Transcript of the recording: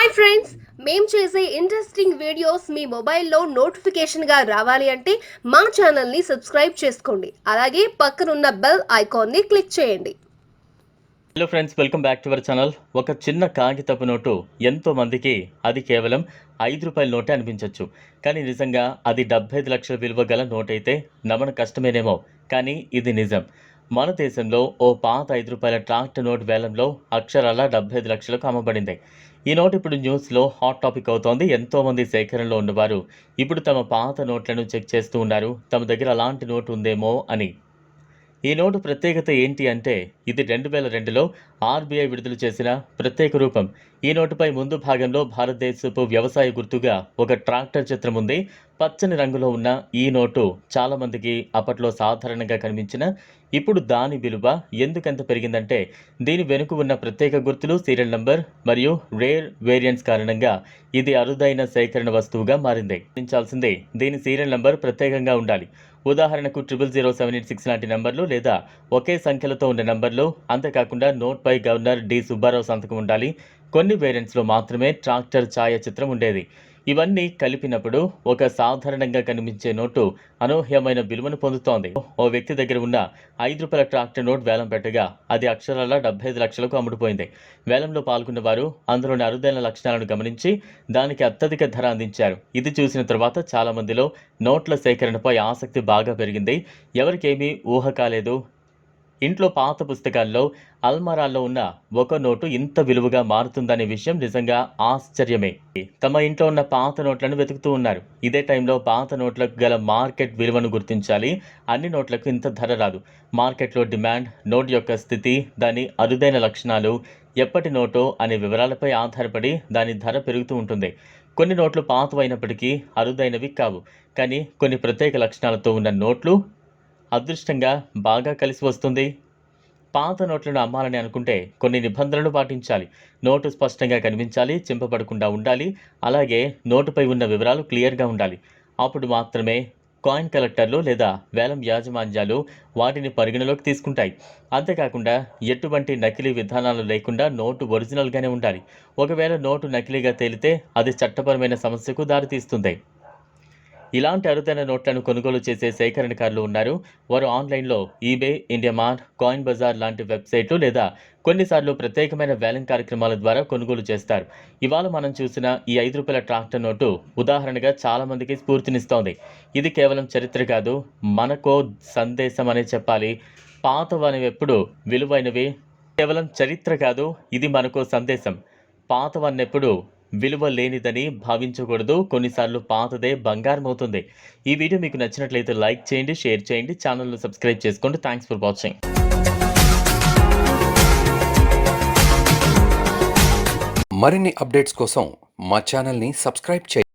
Hi friends మేము చేసే interesting videos మీ మొబైల్లో నోటిఫికేషన్గా రావాలి అంటే మా ఛానల్ని సబ్స్క్రైబ్ చేసుకోండి. అలాగే పక్కనున్న బెల్ ఐకాన్ని క్లిక్ చేయండి. Hello friends welcome back to our channel ఒక చిన్న కాగితపు నోటు ఎంతో మందికి అది కేవలం ఐదు రూపాయల నోటే అనిపించవచ్చు కానీ నిజంగా అది డెబ్బై ఐదు లక్షల విలువ గల నోట్ అయితే నమ్మడం కష్టమేనేమో. కానీ ఇది నిజం. మన దేశంలో ఓ పాత ఐదు రూపాయల ట్రాక్టర్ నోట్ వేలంలో అక్షరాల డెబ్బై ఐదు లక్షలకు అమ్మబడింది. ఈ నోట్ ఇప్పుడు న్యూస్లో హాట్ టాపిక్ అవుతోంది. ఎంతోమంది సేకరణలో ఉన్నవారు ఇప్పుడు తమ పాత నోట్లను చెక్ చేస్తూ ఉన్నారు. తమ దగ్గర అలాంటి నోటు ఉందేమో అని. ఈ నోటు ప్రత్యేకత ఏంటి అంటే ఇది రెండు వేల రెండులో ఆర్బీఐ విడుదల చేసిన ప్రత్యేక రూపం. ఈ నోటుపై ముందు భాగంలో భారతదేశపు వ్యవసాయ గుర్తుగా ఒక ట్రాక్టర్ చిత్రం ఉంది. పచ్చని రంగులో ఉన్న ఈ నోటు చాలామందికి అప్పట్లో సాధారణంగా కనిపించిన ఇప్పుడు దాని విలువ ఎందుకంత పెరిగిందంటే దీని వెనుక ఉన్న ప్రత్యేక గుర్తులు సీరియల్ నంబర్ మరియు రేర్ వేరియంట్స్ కారణంగా ఇది అరుదైన సేకరణ వస్తువుగా మారింది. గమనించాల్సిందే దీని సీరియల్ నంబర్ ప్రత్యేకంగా ఉండాలి. ఉదాహరణకు triple zero seven eight six లాంటి నంబర్లు లేదా ఒకే సంఖ్యలతో ఉన్న నంబర్లు అంతేకాకుండా నోట్పై గవర్నర్ డి సుబ్బారావు సంతకం ఉండాలి. కొన్ని వేరియంట్స్లో మాత్రమే ట్రాక్టర్ ఛాయాచిత్రం ఉండేది. ఇవన్నీ కలిపినప్పుడు ఒక సాధారణంగా కనిపించే నోటు అనూహ్యమైన విలువను పొందుతోంది. ఓ వ్యక్తి దగ్గర ఉన్న ఐదు రూపాయల ట్రాక్టర్ నోట్ వేలం పెట్టగా అది అక్షరాల డెబ్బై ఐదు లక్షలకు అమ్ముడుపోయింది. వేలంలో పాల్గొన్న వారు అందులోని అరుదైన లక్షణాలను గమనించి దానికి అత్యధిక ధర అందించారు. ఇది చూసిన తర్వాత చాలా మందిలో నోట్ల సేకరణపై ఆసక్తి బాగా పెరిగింది. ఎవరికేమీ ఊహ కాలేదు. ఇంట్లో పాత పుస్తకాల్లో అల్మారాల్లో ఉన్న ఒక నోటు ఇంత విలువగా మారుతుందనే విషయం నిజంగా ఆశ్చర్యమే. తమ ఇంట్లో ఉన్న పాత నోట్లను వెతుకుతూ ఉన్నారు. ఇదే టైంలో పాత నోట్లకు గల మార్కెట్ విలువను గుర్తించాలి. అన్ని నోట్లకు ఇంత ధర రాదు. మార్కెట్లో డిమాండ్ నోట్ యొక్క స్థితి దాని అరుదైన లక్షణాలు ఎప్పటి నోటో అనే వివరాలపై ఆధారపడి దాని ధర పెరుగుతూ ఉంటుంది. కొన్ని నోట్లు పాతవైనప్పటికీ అరుదైనవి కావు. కానీ కొన్ని ప్రత్యేక లక్షణాలతో ఉన్న నోట్లు అదృష్టంగా బాగా కలిసి వస్తుంది. పాత నోట్లను అమ్మాలని అనుకుంటే కొన్ని నిబంధనలు పాటించాలి. నోటు స్పష్టంగా కనిపించాలి చింపబడకుండా ఉండాలి అలాగే నోటుపై ఉన్న వివరాలు క్లియర్గా ఉండాలి. అప్పుడు మాత్రమే కాయిన్ కలెక్టర్లు లేదా వేలం యాజమాన్యాలు వాటిని పరిగణలోకి తీసుకుంటాయి. అంతేకాకుండా ఎటువంటి నకిలీ విధానాలు లేకుండా నోటు ఒరిజినల్గానే ఉండాలి. ఒకవేళ నోటు నకిలీగా తేలితే అది చట్టపరమైన సమస్యకు దారితీస్తుంది. ఇలాంటి అరుదైన నోట్లను కొనుగోలు చేసే సేకరణకారులు ఉన్నారు. వారు ఆన్లైన్లో eBay India mart coin bazaar లాంటి వెబ్సైట్లు లేదా కొన్నిసార్లు ప్రత్యేకమైన వేలం కార్యక్రమాల ద్వారా కొనుగోలు చేస్తారు. ఇవాళ మనం చూసిన ఈ ఐదు రూపాయల ట్రాక్టర్ నోటు ఉదాహరణగా చాలామందికి స్ఫూర్తినిస్తోంది. ఇది కేవలం చరిత్ర కాదు మనకో సందేశం అనే చెప్పాలి. పాతవనేవి ఎప్పుడు విలువైనవి? కేవలం చరిత్ర కాదు ఇది మనకో సందేశం. పాతవన్నెప్పుడు విలువ లేనిదని భావించకూడదు. కొన్నిసార్లు పాతదే బంగారం అవుతుంది ఈ వీడియో మీకు నచ్చినట్లయితే లైక్ చేయండి షేర్ చేయండి ఛానల్ను సబ్స్క్రైబ్ చేసుకోండి. థ్యాంక్స్ ఫర్ వాచింగ్ మరిన్ని అప్డేట్స్ కోసం మా ఛానల్ని సబ్స్క్రైబ్ చేయండి.